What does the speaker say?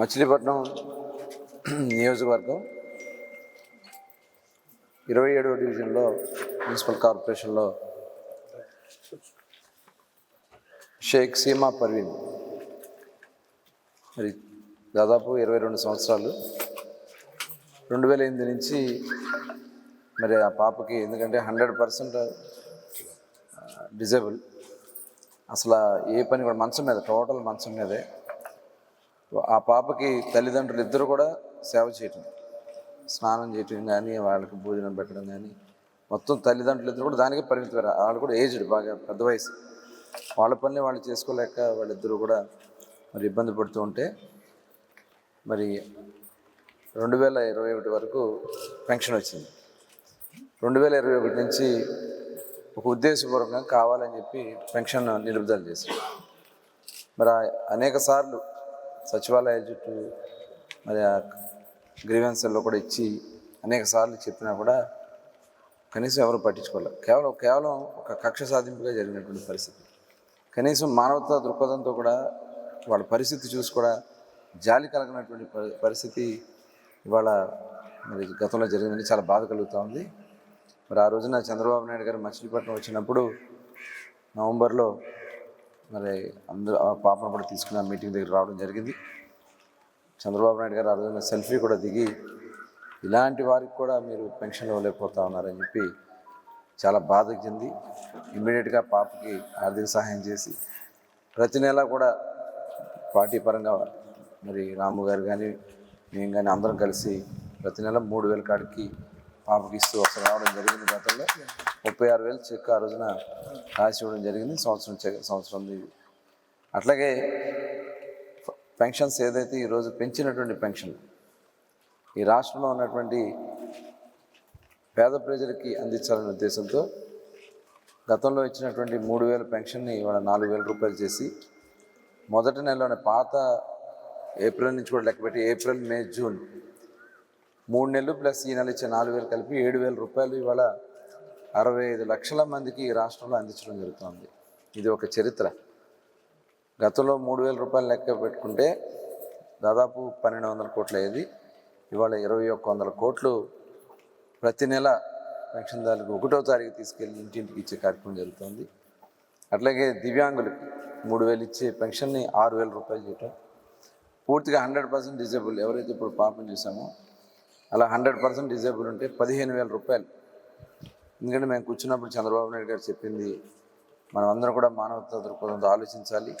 మచిలీపట్నం నియోజకవర్గం ఇరవై ఏడవ డివిజన్లో మున్సిపల్ కార్పొరేషన్లో షేక్ సీమా పర్వీన్. మరి దాదాపు ఇరవై రెండు సంవత్సరాలు. రెండు వేల ఎనిమిది నుంచి మరి ఆ పాపకి ఎందుకంటే హండ్రెడ్ పర్సెంట్ డిజేబుల్. అసలు ఏ పని కూడా మంచం మీద టోటల్ మంచం మీదే. ఆ పాపకి తల్లిదండ్రులు ఇద్దరు కూడా సేవ చేయటం స్నానం చేయటం కానీ వాళ్ళకి భోజనం పెట్టడం కానీ మొత్తం తల్లిదండ్రులు ఇద్దరు కూడా దానికే పరిమితం వాళ్ళు కూడా ఏజ్డ్ బాగా పెద్ద వయసు. వాళ్ళ పనిని వాళ్ళు చేసుకోలేక వాళ్ళిద్దరూ కూడా మరి ఇబ్బంది పడుతూ ఉంటే మరి రెండు వేల ఇరవై ఒకటి వరకు పెన్షన్ వచ్చింది. రెండు వేల ఇరవై ఒకటి నుంచి ఒక ఉద్దేశపూర్వకంగా కావాలని చెప్పి పెన్షన్ నిలుపుదల చేశారు. మరి అనేక సార్లు సచివాలయ చుట్టూ మరి ఆ గ్రీవెన్స్లో కూడా ఇచ్చి అనేక సార్లు చెప్పినా కూడా కనీసం ఎవరు పట్టించుకోలేదు కేవలం కేవలం ఒక కక్ష సాధింపుగా జరిగినటువంటి పరిస్థితి. కనీసం మానవతా దృక్పథంతో కూడా వాళ్ళ పరిస్థితి చూసి కూడా జాలి కలగనటువంటి పరి- పరిస్థితి ఇవాళ మరి గతంలో జరిగిందని చాలా బాధ కలుగుతూ ఉంది. మరి ఆ రోజున చంద్రబాబు నాయుడు గారు మచిలీపట్నం వచ్చినప్పుడు నవంబర్లో మరి అందరూ ఆ పాపను కూడా తీసుకుని ఆ మీటింగ్ దగ్గర రావడం జరిగింది. చంద్రబాబు నాయుడు గారు ఆ రోజున సెల్ఫీ కూడా దిగి ఇలాంటి వారికి కూడా మీరు పెన్షన్ ఇవ్వలేకపోతా ఉన్నారని చెప్పి చాలా బాధ చెంది ఇమ్మీడియట్గా పాపకి ఆర్థిక సహాయం చేసి ప్రతి నెల కూడా పార్టీ పరంగా మరి రాము గారు కానీ మేము కానీ అందరం కలిసి ప్రతి నెల మూడు వేల కాడికి పాపకి ఇస్తూ అసలు రావడం జరిగింది గతంలో. ముప్పై ఆరు వేలు చెక్ ఆ రోజున రాసి ఇవ్వడం జరిగింది. సంవత్సరం చె సంవత్సరం అట్లాగే పెన్షన్స్ ఏదైతే ఈరోజు పెంచినటువంటి పెన్షన్ ఈ రాష్ట్రంలో ఉన్నటువంటి పేద ప్రజలకి అందించాలనే ఉద్దేశంతో గతంలో ఇచ్చినటువంటి మూడు వేల పెన్షన్ని ఇవాళ నాలుగు వేల రూపాయలు చేసి మొదటి నెలలోనే పాత ఏప్రిల్ నుంచి కూడా లెక్కపెట్టి ఏప్రిల్ మే జూన్ మూడు నెలలు ప్లస్ ఈ నెల ఇచ్చే నాలుగు వేలు కలిపి ఏడు వేల రూపాయలు ఇవాళ అరవై ఐదు లక్షల మందికి ఈ రాష్ట్రంలో అందించడం జరుగుతుంది. ఇది ఒక చరిత్ర. గతంలో మూడు వేల రూపాయలు లెక్క పెట్టుకుంటే దాదాపు పన్నెండు వందల కోట్లు అయ్యేది. ఇవాళ ఇరవై ఒక్క వందల కోట్లు ప్రతి నెల లక్షణాలకు ఒకటో తారీఖు తీసుకెళ్ళి ఇంటింటికి ఇచ్చే కార్యక్రమం జరుగుతుంది. అట్లాగే దివ్యాంగులకు మూడు వేలు ఇచ్చే పెన్షన్ని ఆరు వేల రూపాయలు చేయటం. పూర్తిగా హండ్రెడ్ పర్సెంట్ డిజేబుల్. ఎవరైతే ఇప్పుడు పాపం చేశామో అలా హండ్రెడ్ పర్సెంట్ డిజేబుల్ ఉంటే పదిహేను వేల రూపాయలు. ఎందుకంటే మేము కూర్చున్నప్పుడు చంద్రబాబు నాయుడు గారు చెప్పింది మనం అందరం కూడా మానవతా దృక్పథంతో ఆలోచించాలి.